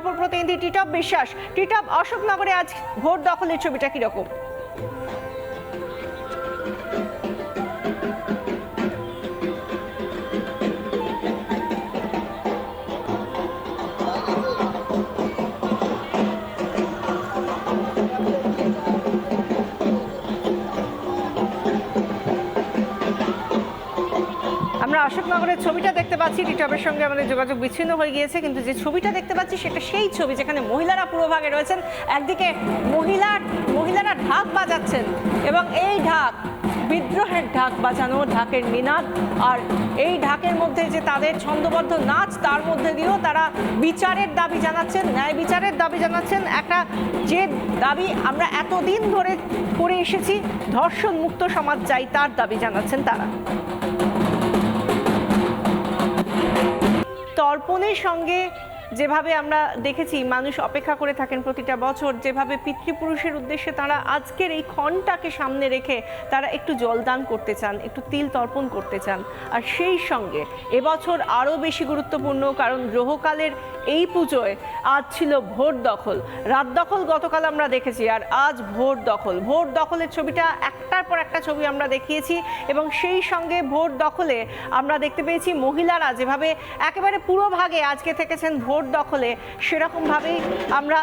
অপর প্রতিনিধি টিটপ বিশ্বাস। টিটপ অশোকনগরে আজ ভোট দখলের ছবিটা কীরকম? অশোকনগরের ছবিটা দেখতে পাচ্ছি। টিটপের সঙ্গে আমাদের যোগাযোগ বিচ্ছিন্ন হয়ে গিয়েছে, কিন্তু যে ছবিটা দেখতে পাচ্ছি, সেটা সেই ছবি যেখানে মহিলারা পুরোভাগে রয়েছেন। একদিকে মহিলা মহিলারা ঢাক বাজাচ্ছেন এবং এই ঢাক, বিদ্রোহের ঢাক বাজানো, ঢাকের নিনাদ আর এই ঢাকের মধ্যে যে তাদের ছন্দবদ্ধ নাচ, তার মধ্যে দিয়েও তারা বিচারের দাবি জানাচ্ছেন, ন্যায় বিচারের দাবি জানাচ্ছেন। একটা যে দাবি আমরা এতদিন ধরে করে এসেছি ধর্ষণ মুক্ত সমাজ চাই, তার দাবি জানাচ্ছেন তারা। তর্পণের সঙ্গে যেভাবে আমরা দেখেছি, মানুষ অপেক্ষা করে থাকেন প্রতিটা বছর, যেভাবে পিতৃপুরুষের উদ্দেশ্যে তারা আজকের এই ক্ষণটাকে সামনে রেখে তারা একটু জলদান করতে চান, একটু তিল তর্পণ করতে চান। আর সেই সঙ্গে এবছর আরও বেশি গুরুত্বপূর্ণ কারণ গ্রহকালের এই পুজোয় আজ ছিল ভোট দখল। রাত দখল গতকাল আমরা দেখেছি, আর আজ ভোট দখল। ভোট দখলের ছবিটা একটার পর একটা ছবি আমরা দেখিয়েছি এবং সেই সঙ্গে ভোট দখলে আমরা দেখতে পেয়েছি মহিলারা যেভাবে একেবারে পুরো ভাগে আজকে থেকেছেন ভোট দখলে সেরকমভাবেই আমরা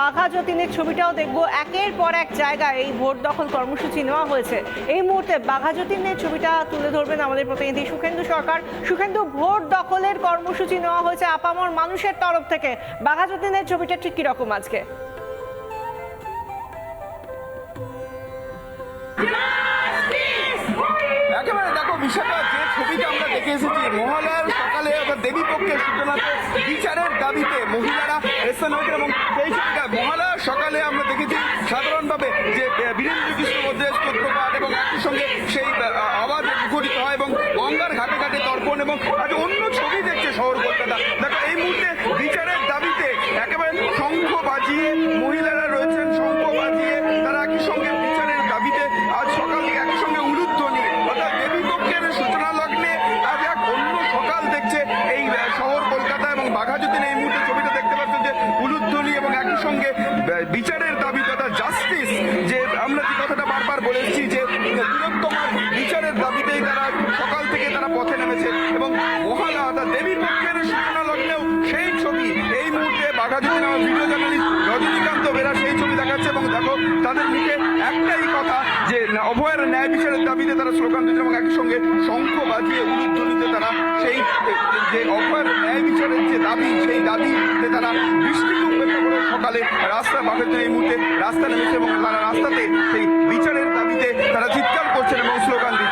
বাঘা যতীনের ছবিটাও দেখব। একের পর এক জায়গায় এই ভোট দখল কর্মসূচি নেওয়া হয়েছে। এই মুহূর্তে বাঘা যতীনের ছবিটা তুলে ধরবেন আমাদের প্রতিনিধি সুখেন্দু সরকার। সুখেন্দু, ভোট দখলের কর্মসূচি নেওয়া হয়েছে আপামর মানুষের তরফ থেকে। বাঘা যতীনের ছবিটা ঠিক কীরকম আজকে? একেবারে দেখো, বিষয়টা যে ছবিটা আমরা দেখে এসেছি মহালয়ার পক্ষের সূচনাতে বিচারের দাবিতে মহিলারা এসেছেন এবং সেই জায়গায় মহালয়া সকালে আমরা দেখেছি সাধারণভাবে যে বীরেন্দ্র কৃষ্ণ মধ্যে স্তোত্রপাঠ এবং একই সঙ্গে সেই আহ, আওয়াজ মুখরিত হয় এবং গঙ্গার ঘাটে ঘাটে তর্পণ এবং আজ অন্য ছবি দেখছে শহর কলকাতা দেখো এই মুহূর্তে বিচারের দাবিতে একেবারে শঙ্খ বাজিয়ে মহিলারা রয়েছেন শঙ্খ বাজিয়ে তারা একই সঙ্গে বিচারের দাবিতে আজ সকাল থেকে একই সঙ্গে উলুধ্বনি অর্থাৎ দেবী পক্ষের সূচনা লগ্নে আজ এক অন্য সকাল দেখছে এই আহ, শহর কলকাতা এবং বাঘাযতীন এই মুহূর্তে ছবিটা দেখতে পাচ্ছেন যে উলুধ্বনি এবং একই সঙ্গে বিচারের দাবি তথা জাস্টিস যে আমরা যে কথাটা বারবার বলে যে, বৃহত্তম বিচারের দাবিতেই তারা সকাল থেকে তারা পথে নেমেছে এবং মহালা অর্থাৎ দেবী পক্ষের সূচনা লগ্নেও সেই ছবি, এই মুহূর্তে বাঘাযতীন আমার ভিডিও জার্নালিস্ট রজনীকান্ত বেরা সেই ছবি দেখাচ্ছে এবং দেখো, তাদের মুখে একটাই কথা যে অভয়ের ন্যায় বিচারের দাবিতে তারা স্লোগান দিচ্ছে এবং একই সঙ্গে শঙ্খ বাজিয়ে উলুধ্বনিতে তারা সেই যে অভয়ের ন্যায় বিচারের যে দাবি, সেই দাবিতে তারা করে সকালে রাস্তা বাঘাতে এই মুহূর্তে রাস্তা নেমেছে এবং তারা রাস্তাতে সেই বিচারের দাবিতে তারা চিৎকার করছেন এবং স্লোগান দিচ্ছেন।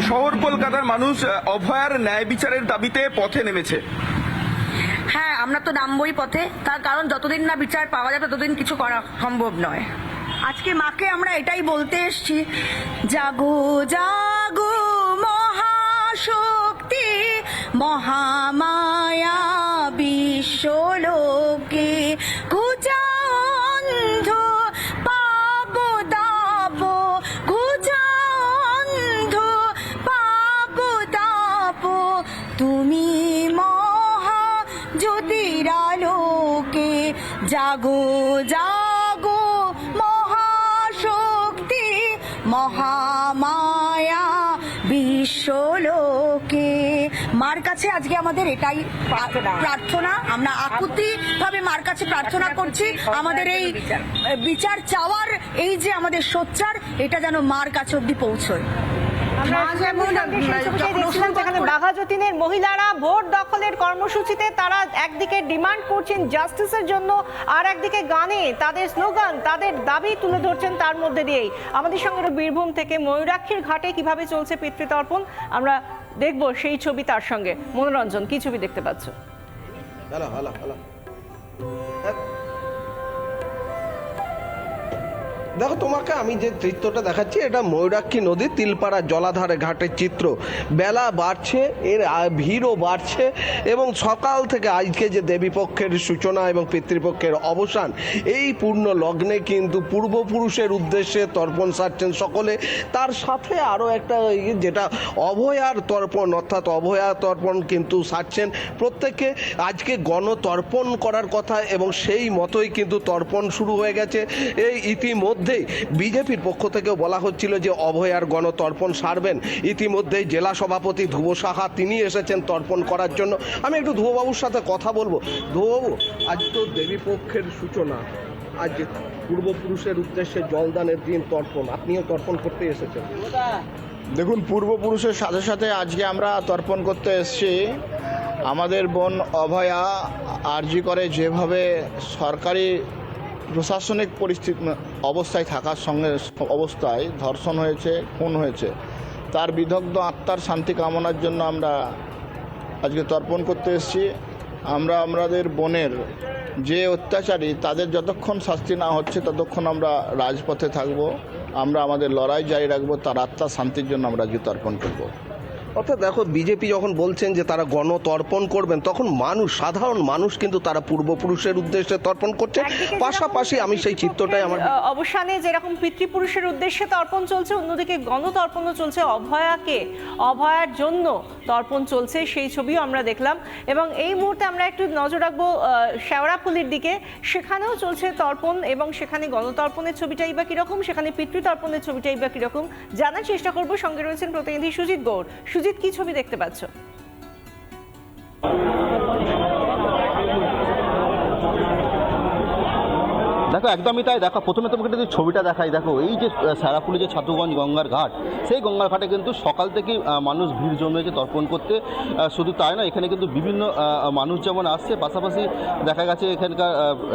শহর কলকাতার মানুষ অভয়ার ন্যায় বিচারের দাবিতে পথে নেমেছে। হ্যাঁ আমরা তো নামবই পথে। তার কারণ, যতদিন না বিচার পাওয়া যাবে ততদিন কিছু করা সম্ভব নয়। আজকে মাকে আমরা এটাই বলতে এসছি, জাগো জাগো, মহাশক্তি, মহামায়া বিশ্বলোকে জাগো জাগো মহাশক্তি মহামায়া বিশ্বলোকে। মার কাছে আজকে আমাদের এটাই প্রার্থনা। আমরা আকুতি ভাবে মার কাছে প্রার্থনা করছি। আমাদের এই বিচার। চাওয়ার এই যে আমাদের সোচ্চার এটা যেন মার কাছে অব্দি পৌঁছয়। বাঘা যতীনের মহিলারা ভোট দখলের কর্মসূচিতে তারা একদিকে ডিমান্ড করছেন জাস্টিসের জন্য আর একদিকে গানে তাদের স্লোগান তাদের দাবি তুলে ধরছেন তার মধ্যে দিয়েই। আমাদের সঙ্গে বীরভূম থেকে ময়ূরাক্ষীর ঘাটে কীভাবে চলছে পিতৃতর্পণ আমরা দেখব সেই ছবি তার সঙ্গে। মনোরঞ্জন কি ছবি দেখতে পাচ্ছ? হ্যালো দেখো, তোমাকে আমি যে চিত্রটা দেখাচ্ছি, এটা ময়ূরাক্ষী নদী, তিলপাড়া জলাধারে ঘাটের চিত্র। বেলা বাড়ছে, এর ভিড়ও বাড়ছে, এবং সকাল থেকে আজকে যে দেবীপক্ষের সূচনা এবং পিতৃপক্ষের অবসান, এই পূর্ণ লগ্নে কিন্তু পূর্বপুরুষের উদ্দেশ্যে তর্পণ সারছেন সকলে। তার সাথে আরও একটা যেটা অভয়ার তর্পণ, অর্থাৎ অভয়া তর্পণ কিন্তু সারছেন প্রত্যেকে আজকে গণতর্পণ করার কথা, এবং সেই মতোই কিন্তু তর্পণ শুরু হয়ে গেছে। এই ইতিমধ্যেই বিজেপির পক্ষ থেকেও বলা হচ্ছিল যে অভয়ার গণতর্পণ সারবেন। ইতিমধ্যেই জেলা সভাপতি ধ্রুব সাহা তিনি এসেছেন তর্পণ করার জন্য। আমি একটু ধ্রুববাবুর সাথে কথা বলব। ধ্রুববাবু, আজ তো দেবীপক্ষের সূচনা। আজ পূর্বপুরুষের উদ্দেশ্যে জলদানের দিন তর্পণ। আপনিও তর্পণ করতে এসেছেন। দেখুন পূর্বপুরুষের সাথে সাথে আজকে আমরা তর্পণ করতে এসেছি। আমাদের বোন অভয়া আরজি করে যেভাবে সরকারি প্রশাসনিক পরিস্থিতি অবস্থায় থাকার সঙ্গে অবস্থায় ধর্ষণ হয়েছে, খুন হয়েছে। তার বিদগ্ধ আত্মার শান্তি কামনার জন্য আমরা আজকে তর্পণ করতে এসেছি। আমরা আমাদের বোনের যে অত্যাচারী, তাদের যতক্ষণ শাস্তি না হচ্ছে, ততক্ষণ আমরা রাজপথে থাকব। আমরা আমাদের লড়াই জারি রাখব, তার আত্মার শান্তির জন্য আমরা আজকে তর্পণ করব। অর্থাৎ দেখো বিজেপি যখন বলছেন যে তারা গণতর্পণ করবেন তখন মানুষ সাধারণ মানুষ কিন্তু তারা পূর্বপুরুষের উদ্দেশ্যে তর্পণ করছে। পাশাপাশি আমি সেই চিত্রটাই আমার অবসানে যেরকম পিতৃপুরুষের উদ্দেশ্যে তর্পণ চলছে অন্যদিকে গণতর্পণও চলছে। অভয়াকে অভয়ার জন্য তর্পণ চলছে সেই ছবিও আমরা দেখলাম। এবং এই মুহূর্তে আমরা একটু নজর রাখব শেওড়াফুলির দিকে। সেখানেও চলছে তর্পণ এবং সেখানে গণতর্পণের ছবিটাই বা কীরকম সেখানে পিতৃতর্পণের ছবিটাই বা কীরকম জানার চেষ্টা করব। সঙ্গে রয়েছেন প্রতিনিধি সুজিত গৌড় সুজিত কি ছবি দেখতে পাচ্ছ? দেখো, একদমই তাই। দেখো, প্রথমে তোমাকে যদি ছবিটা দেখাই। দেখো, এই যে স্যারাপুলি যে ছাতুগঞ্জ গঙ্গার ঘাট, সেই গঙ্গার ঘাটে কিন্তু সকাল থেকেই মানুষ ভিড় জমিয়েছে তর্পণ করতে। শুধু তাই না এখানে কিন্তু বিভিন্ন মানুষ যেমন আসছে, পাশাপাশি দেখা গেছে এখানকার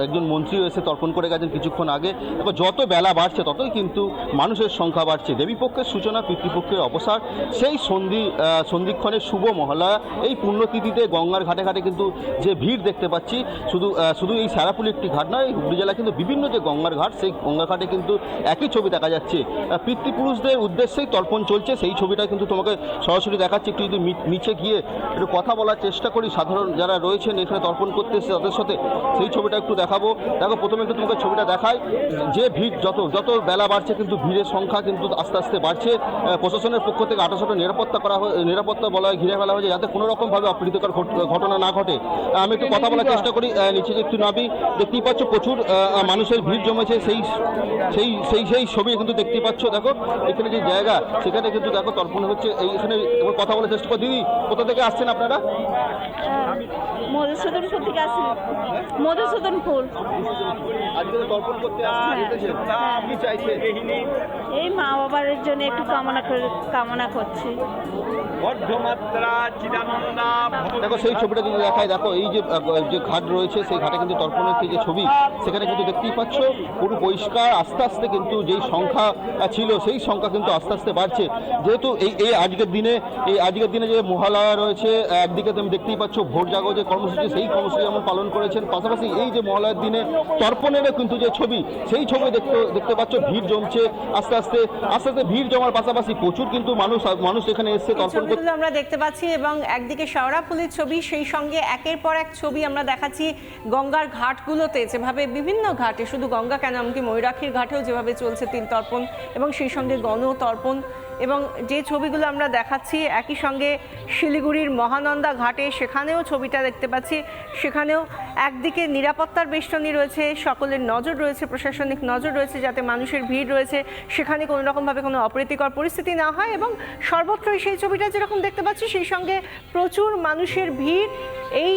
একজন মন্ত্রীও এসে তর্পণ করে গেছেন কিছুক্ষণ আগে। দেখো, যত বেলা বাড়ছে, ততই কিন্তু মানুষের সংখ্যা বাড়ছে। দেবীপক্ষের সূচনা, পিতৃপক্ষের অবসার সেই সন্ধি সন্ধিক্ষণের শুভ মহলা, এই পুণ্যতিথিতে গঙ্গার ঘাটে ঘাটে কিন্তু যে ভিড় দেখতে পাচ্ছি, শুধু শুধু এই স্যারাপুলি একটি ঘাট নয়, হুগলি জেলা কিন্তু বিভিন্ন যে গঙ্গার ঘাট সেই গঙ্গার ঘাটে কিন্তু একই ছবি দেখা যাচ্ছে। পিতৃপুরুষদের উদ্দেশ্যেই তর্পণ চলছে। সেই ছবিটা কিন্তু তোমাকে সরাসরি দেখাচ্ছি। একটু যদি নিচে গিয়ে একটু কথা বলার চেষ্টা করি সাধারণ যারা রয়েছেন এখানে তর্পণ করতে এসেছে তাদের সাথে সেই ছবিটা একটু দেখাবো। দেখো প্রথমে একটু তোমাকে ছবিটা দেখাই। যে ভিড় যত যত বেলা বাড়ছে কিন্তু ভিড়ের সংখ্যা কিন্তু আস্তে আস্তে বাড়ছে। প্রশাসনের পক্ষ থেকে আঠাশোটা নিরাপত্তা করা হয় নিরাপত্তা বলা হয় ঘিরে ফেলা হয়েছে যাতে কোনো রকমভাবে অপ্রীতিকর ঘট- ঘটনা না ঘটে। আমি একটু কথা বলার চেষ্টা করি। নিচে একটু নাবি দেখতেই পাচ্ছ প্রচুর আহ, মানুষের ভিড় জমেছে সেই সেই সেই সেই ছবি কিন্তু দেখতে পাচ্ছ। দেখো এখানে যে জায়গা সেখানে কিন্তু দেখো তর্পণ হচ্ছে। এই এখানে কথা বলে চেষ্টা কর। দিদি কোথা থেকে আসছেন আপনারা? মধুসূদনপুর থেকে আসি মধুসূদনপুর আজকে তর্পণ করতে আসছেন চাইছেন? এই মা বাবার জন্য একটু কামনা কামনা করছি। দেখো সেই ছবিটা যদি দেখায় দেখো এই যে যে ঘাট রয়েছে সেই ঘাটে কিন্তু তর্পণের যে ছবি সেখানে কিন্তু দেখতেই পাচ্ছ পুরো পরিষ্কার আস্তে আস্তে কিন্তু যেই সংখ্যা ছিল সেই সংখ্যা কিন্তু আস্তে আস্তে বাড়ছে। যেহেতু এই এই আজকের দিনে এই আজকের দিনে যে মহালয়া রয়েছে একদিকে তুমি দেখতেই পাচ্ছ ভোট জাগো যে কর্মসূচি সেই কর্মসূচি যেমন পালন করেছেন পাশাপাশি এই যে মহালয়ার দিনে তর্পণেরও কিন্তু যে ছবি সেই ছবি দেখতে দেখতে পাচ্ছ ভিড় জমছে আস্তে আস্তে আস্তে আস্তে ভিড় জমার পাশাপাশি প্রচুর কিন্তু মানুষ মানুষ এখানে এসছে তর্পণ করতে আমরা দেখতে পাচ্ছি এবং একদিকে শেওড়াফুলির ছবি সেই সঙ্গে একের পর এক ছবি আমরা দেখাচ্ছি গঙ্গার ঘাটগুলোতে যেভাবে বিভিন্ন ঘাটে শুধু গঙ্গা কেন, এমনকি ময়ূরাক্ষীর ঘাটেও যেভাবে চলছে তিন তর্পণ, এবং সেই সঙ্গে গণতর্পণ এবং যে ছবিগুলো আমরা দেখাচ্ছি, একই সঙ্গে শিলিগুড়ির মহানন্দা ঘাটে সেখানেও ছবিটা দেখতে পাচ্ছি। সেখানেও একদিকে নিরাপত্তার বেষ্টনী রয়েছে, সকলের নজর রয়েছে, প্রশাসনিক নজর রয়েছে, যাতে মানুষের ভিড় রয়েছে। সেখানে কোনো রকমভাবে কোনো অপ্রীতিকর পরিস্থিতি না হয়, এবং সর্বত্রই সেই ছবিটা যেরকম দেখতে পাচ্ছি, সেই সঙ্গে প্রচুর মানুষের ভিড়। এই